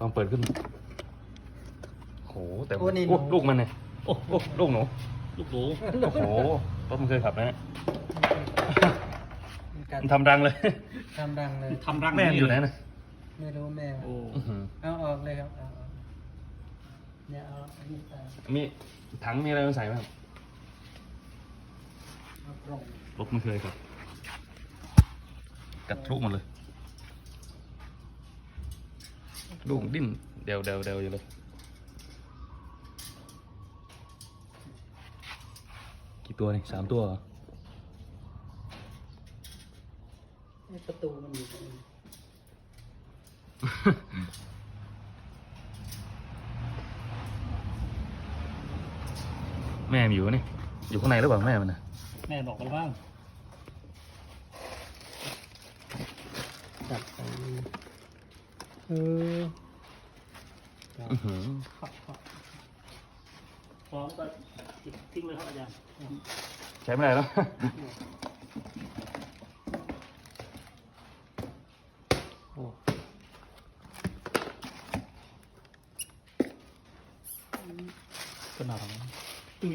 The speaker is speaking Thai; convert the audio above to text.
ลองเปิดขึ้นโหแต่โอ้นี่หนูโอ้ลูกมันเนี่ยโอ้โอ้ลูกหนูลูกหนูโอ้โหรถมันเคยขับนะฮะกัดมันทำรังเลย ทำดังเลยทำรังแม่มันอยู่ไหนนะไม่รู้แม่โอ้อื้อหือเอาออกเลยครับเอาออกเนี่ยเอาอันนี้ไปมีถังมีอะไรมาใส่ไหมครับเอากล่องรถมันเคยครับกัดทะลุหมดเลย ลูกดิ้นเดวเดวเดวอยู่เลยกี่ตัวนี่สามตัวเหรอไอ้ประตูมันอยู่ตรงนี้แม่มันอยู่นี่อยู่ข้างในหรือเปล่าแม่มันนะแม่บอกไปบ้าง จับไป เอออื้อหือพร้อมก็ทิ้งเลยครับอาจารย์ใช้ไม่ได้แล้วโอ้ก็หนาตุ้ย